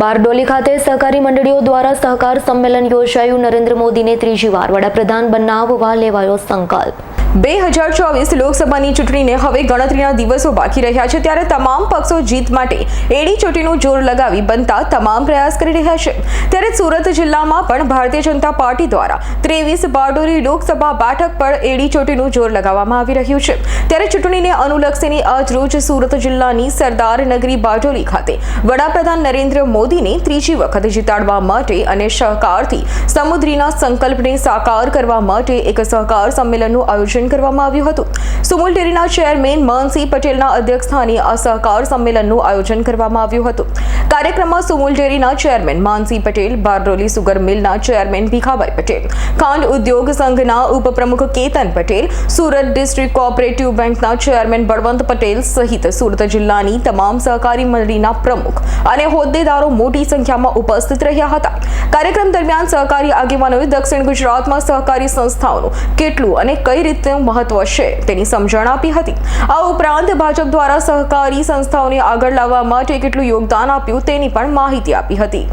બારડોલી ખાતે સહકારી મંડળીઓ દ્વારા સહકાર સંમેલન યોજાયું. નરેન્દ્ર મોદીને ત્રીજી વાર વડાપ્રધાન બનાવવા લેવાયો સંકલ્પ. બે હજાર ચોવીસ લોકસભાની ચૂંટણીને હવે ગણતરીના દિવસો બાકી રહ્યા છે ત્યારે તમામ પક્ષો જીત માટે એડી ચોટીનું જોર લગાવી બનતા તમામ પ્રયાસ કરી રહ્યા છે. ત્યારે સુરત જિલ્લામાં પણ ભારતીય જનતા પાર્ટી દ્વારા ત્રેવીસ બારડોલી લોકસભા બેઠક પર એડી ચોટીનું જોર લગાવવામાં આવી રહ્યું છે. ત્યારે ચૂંટણીને અનુલક્ષીને આજ રોજ સુરત જિલ્લાની સરદાર નગરી બારડોલી ખાતે વડાપ્રધાન નરેન્દ્ર મોદીને ત્રીજી વખત જીતાડવા માટે અને સહકારથી સમુદ્રીના સંકલ્પને સાકાર કરવા માટે એક સહકાર સંમેલનનું આયોજન કરવામાં આવ્યું હતું. સુમુલ ડેરીના ચેરમેન મનસિંહ પટેલના અધ્યક્ષસ્થાને આ સહકાર સંમેલનનું આયોજન કરવામાં આવ્યું હતું. કાર્યક્રમમાં સુમુલ ડેરીના ચેરમેન માનસિંહ પટેલ, બારડોલી સુગર મિલના ચેરમેન ભીખાભાઈ પટેલ, ખાંડ ઉદ્યોગ સંઘના ઉપપ્રમુખ કેતન પટેલ, સુરત ડિસ્ટ્રિક્ટ કોઓપરેટિવ બેંકના ચેરમેન બળવંત પટેલ સહિત સુરત જિલ્લાની તમામ સહકારી મંડળીના પ્રમુખ અને હોદ્દેદારો મોટી સંખ્યામાં ઉપસ્થિત રહ્યા હતા. કાર્યક્રમ દરમિયાન સહકારી આગેવાનોએ દક્ષિણ ગુજરાતમાં સહકારી સંસ્થાઓનું કેટલું અને કઈ રીતે મહત્વ છે તેની સમજણ આપી હતી. આ ઉપરાંત ભાજપ દ્વારા સહકારી સંસ્થાઓને આગળ લાવવા માટે કેટલું યોગદાન આપ્યું તેની પણ માહિતી આપી હતી.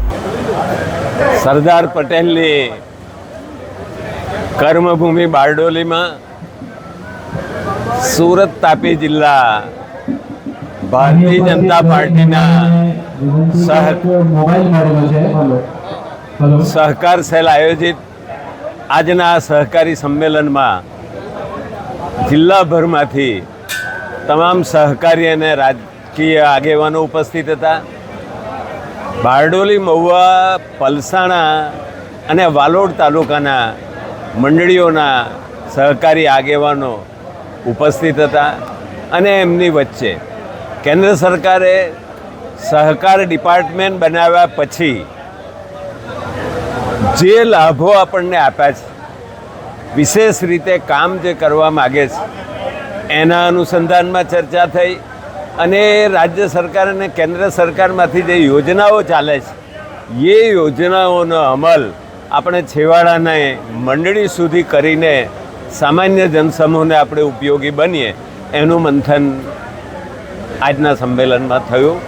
સરદાર પટેલની કર્મભૂમિ બારડોલીમાં સુરત તાપી જિલ્લા ભારતીય જનતા પાર્ટીના સહ સહકાર સેલ આયોજિત આજના આ સહકારી સંમેલનમાં જિલ્લાભરમાંથી તમામ સહકારી અને રાજકીય આગેવાનો ઉપસ્થિત હતા. બારડોલી મહુવા પલસાણા અને વાલોડ તાલુકાના મંડળીઓના સહકારી આગેવાનો ઉપસ્થિત હતા અને એમની વચ્ચે કેન્દ્ર સરકારે સહકાર ડિપાર્ટમેન્ટ બનાવ્યા પછી જે લાભો આપણને આપ્યા છે, વિશેષ રીતે કામ જે કરવા માગે છે, એના અનુસંધાનમાં ચર્ચા થઈ અને રાજ્ય સરકાર અને કેન્દ્ર સરકારમાંથી જે યોજનાઓ ચાલે છે, એ યોજનાઓનો અમલ આપણે છેવાડાને મંડળી સુધી કરીને સામાન્ય જનસમૂહને આપણે ઉપયોગી બનીએ એનું મંથન આજના સંમેલનમાં થયું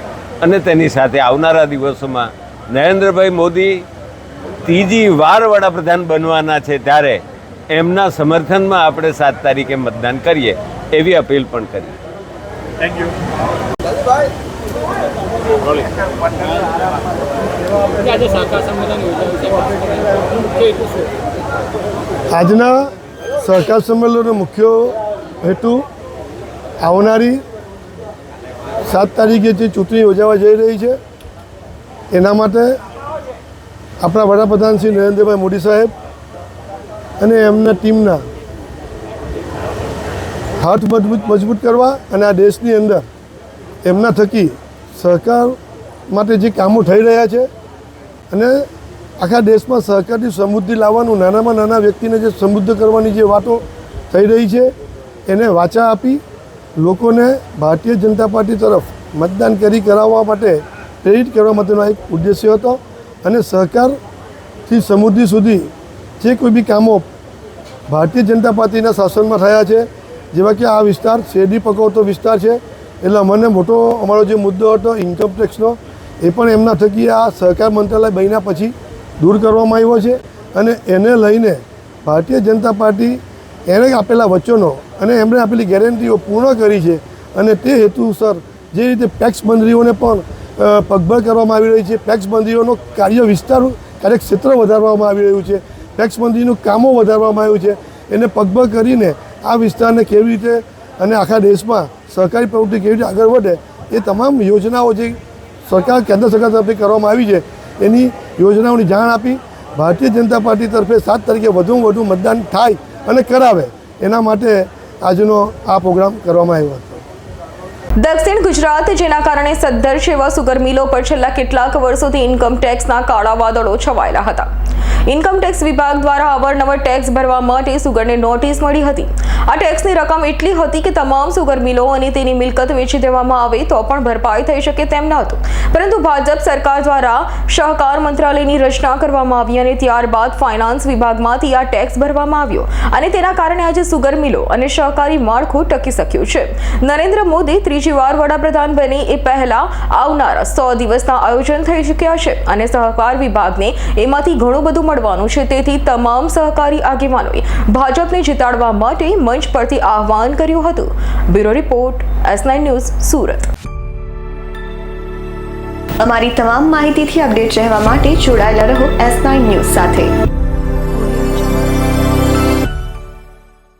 અને તેની સાથે આવનારા દિવસોમાં નરેન્દ્રભાઈ મોદી ત્રીજી વાર વડાપ્રધાન બનવાના છે ત્યારે એમના સમર્થનમાં આપણે સાત તારીખે મતદાન કરીએ એવી અપીલ પણ કરી. થેન્ક શું આજના સહકાર સંમેલનનો મુખ્ય હેતુ આવનારી સાત તારીખે જે ચૂંટણી યોજાવા જઈ રહી છે. એના માટે આપણા વડાપ્રધાન શ્રી નરેન્દ્રભાઈ મોદી સાહેબ અને એમના ટીમના હાથ મજબૂત મજબૂત કરવા અને આ દેશની અંદર એમના થકી સહકાર માટે જે કામો થઈ રહ્યા છે અને આખા દેશમાં સહકારની સમૃદ્ધિ લાવવાનું, નાનામાં નાના વ્યક્તિને જે સમૃદ્ધ કરવાની જે વાતો થઈ રહી છે, એને વાચા આપી લોકોને ભારતીય જનતા પાર્ટી તરફ મતદાન કરી કરાવવા માટે પ્રેરિત કરવા માટેનો એક ઉદ્દેશ્ય હતો અને સહકારથી સમૃદ્ધિ સુધી જે કોઈ બી કામો ભારતીય જનતા પાર્ટીના શાસનમાં થયા છે, જેવા કે આ વિસ્તાર શેરડી પકવતો વિસ્તાર છે, એટલે અમને મોટો અમારો જે મુદ્દો હતો ઇન્કમ ટેક્સનો એ પણ એમના થકી આ સહકાર મંત્રાલય બન્યા પછી દૂર કરવામાં આવ્યો છે. અને એને લઈને ભારતીય જનતા પાર્ટી એને આપેલા વચનો અને એમણે આપેલી ગેરંટીઓ પૂર્ણ કરી છે અને તે હેતુસર જે રીતે પેક્સ બંધરીઓને પણ પગભર કરવામાં આવી રહી છે. પેક્સ બંધીઓનો કાર્ય વિસ્તાર, કાર્યક્ષેત્ર વધારવામાં આવી રહ્યું છે. પેક્સ બંધીનું કામો વધારવામાં આવ્યું છે. એને પગભર કરીને આ વિસ્તારને કેવી રીતે અને આખા દેશમાં સહકારી પ્રવૃત્તિ કેવી રીતે આગળ વધે એ તમામ યોજનાઓ જે સરકાર, કેન્દ્ર સરકાર તરફથી કરવામાં આવી છે, એની યોજનાઓની જાણ આપી ભારતીય જનતા પાર્ટી તરફે સાત તારીખે વધુમાં વધુ મતદાન થાય અને કરાવે. એના માટે આજનો આ પ્રોગ્રામ કરવામાં આવ્યો હતો. દક્ષિણ ગુજરાત, જેના કારણે સદ્ધર જેવા સુગર મિલો પર છેલ્લા કેટલાક વર્ષોથી ઇન્કમ ટેક્સના કાળા વાદળો છવાયેલા હતા. ઇન્કમટેક્સ વિભાગ દ્વારા અવારનવાર ટેક્સ ભરવા માટે સુગરને નોટિસ મળી હતી. આ ટેક્સની રકમ એટલી હતી કે તમામ સુગર મિલો અને તેની મિલકત વેચી દેવામાં આવે તો પણ ભરપાઈ થઈ શકે તેમ ન હતું. પરંતુ ભાજપ સરકાર દ્વારા સહકાર મંત્રાલયની રચના કરવામાં આવી અને ત્યારબાદ ફાઇનાન્સ વિભાગમાંથી આ ટેક્સ ભરવામાં આવ્યો. અને તેના કારણે આજે સુગર મિલો અને સહકારી માળખું ટકી શક્યું છે. નરેન્દ્ર મોદી ત્રીજી વાર વડાપ્રધાન બને એ પહેલા આવનારા સો દિવસના આયોજન થઈ ચૂક્યા છે અને સહકાર વિભાગને એમાંથી ઘણું બધું મળવાનું છે. તેથી તમામ સહકારી આગેવાનોએ ભાજપને જીતાડવા માટે મંચ પરથી આહવાન કર્યું હતું. Bureau report, S news, Surat. અમારી તમામ માહિતીથી અપડેટ રહેવા માટે જોડાયેલા રહો એસ ન્યૂઝ સાથે.